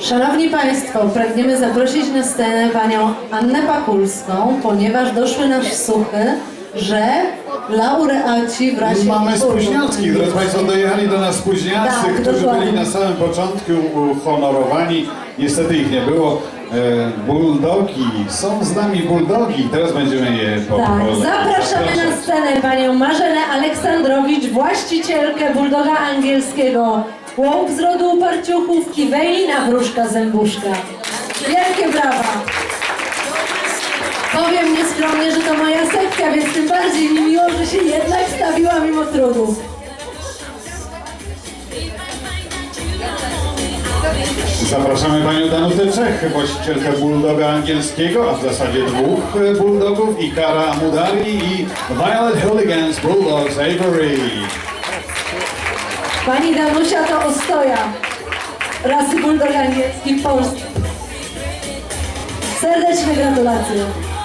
Szanowni Państwo, pragniemy zaprosić na scenę Panią Annę Pakulską, ponieważ doszły nas słuchy, że laureaci w razie... Mamy spóźniaczki, drodzy Państwo, dojechali do nas spóźniacy, Tak, którzy dokładnie. byli na samym początku uhonorowani. Niestety ich nie było. E, Bulldogi, są z nami bulldogi, teraz będziemy je po Tak, zapraszamy na scenę Panią Marzenę Aleksandrowicz, właścicielkę bulldoga angielskiego, łąk z rodu uparciuchów i Wejlina Wróżka Zębuszka. Wielkie brawa! Powiem nieskromnie, że to moja sekcja, więc tym bardziej mi miło, że się jednak stawiła mimo trudów. Zapraszamy Panią Danutę Czech, właścicielkę bulldoga angielskiego, a w zasadzie dwóch bulldogów, Ikara Mudari i Violet Hooligans Bulldogs Avery. Pani Danusia to ostoja rasy bulldog angielski w Polsce. Serdeczne gratulacje.